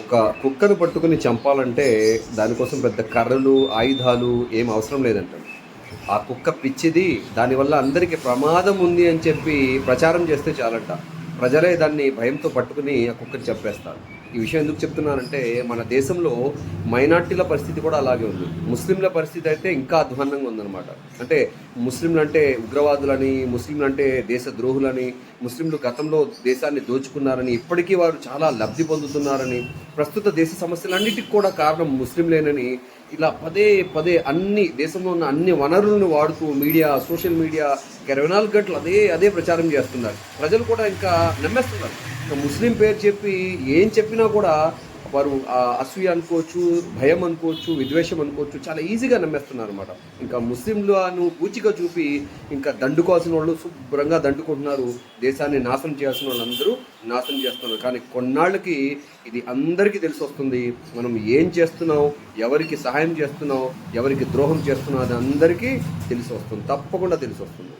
ఒక కుక్కను పట్టుకుని చంపాలంటే దానికోసం పెద్ద కర్రలు ఆయుధాలు ఏం అవసరం లేదంటాడు ఆ కుక్క పిచ్చిది దానివల్ల అందరికీ ప్రమాదం ఉంది అని చెప్పి ప్రచారం చేస్తే చాలంట. ప్రజలే దాన్ని భయంతో పట్టుకుని ఆ కుక్కని చంపేస్తారు. ఈ విషయం ఎందుకు చెప్తున్నానంటే మన దేశంలో మైనార్టీల పరిస్థితి కూడా అలాగే ఉంది. ముస్లింల పరిస్థితి అయితే ఇంకా అధ్వాన్నంగా ఉందన్నమాట. అంటే ముస్లింలు అంటే ఉగ్రవాదులని ముస్లింలు అంటే దేశ ద్రోహులని ముస్లింలు గతంలో దేశాన్ని దోచుకున్నారని ఇప్పటికీ వారు చాలా లబ్ధి పొందుతున్నారని ప్రస్తుత దేశ సమస్యలన్నిటికి కూడా కారణం ముస్లింలేనని ఇలా పదే పదే అన్ని దేశంలో ఉన్న అన్ని వనరులను వాడుతూ మీడియా సోషల్ మీడియా ఇరవై నాలుగు గంటలు అదే అదే ప్రచారం చేస్తున్నారు. ప్రజలు కూడా ఇంకా నమ్మేస్తున్నారు. ముస్లిం పేరు చెప్పి ఏం చెప్పినా కూడా వారు ఆ అసూయ అనుకోవచ్చు భయం అనుకోవచ్చు విద్వేషం అనుకోవచ్చు చాలా ఈజీగా నమ్మేస్తున్నారు అనమాట ఇంకా ముస్లింలను పూచిగా చూపి ఇంకా దండుకోవాల్సిన వాళ్ళు శుభ్రంగా దండుకుంటున్నారు. దేశాన్ని నాశనం చేయాల్సిన వాళ్ళందరూ నాశనం చేస్తున్నారు. కానీ కొన్నాళ్ళకి ఇది అందరికీ తెలిసి వస్తుంది. మనం ఏం చేస్తున్నాం? ఎవరికి సహాయం చేస్తున్నాం? ఎవరికి ద్రోహం చేస్తున్నాం? అది అందరికీ తెలిసి వస్తుంది. తప్పకుండా తెలిసి వస్తుంది.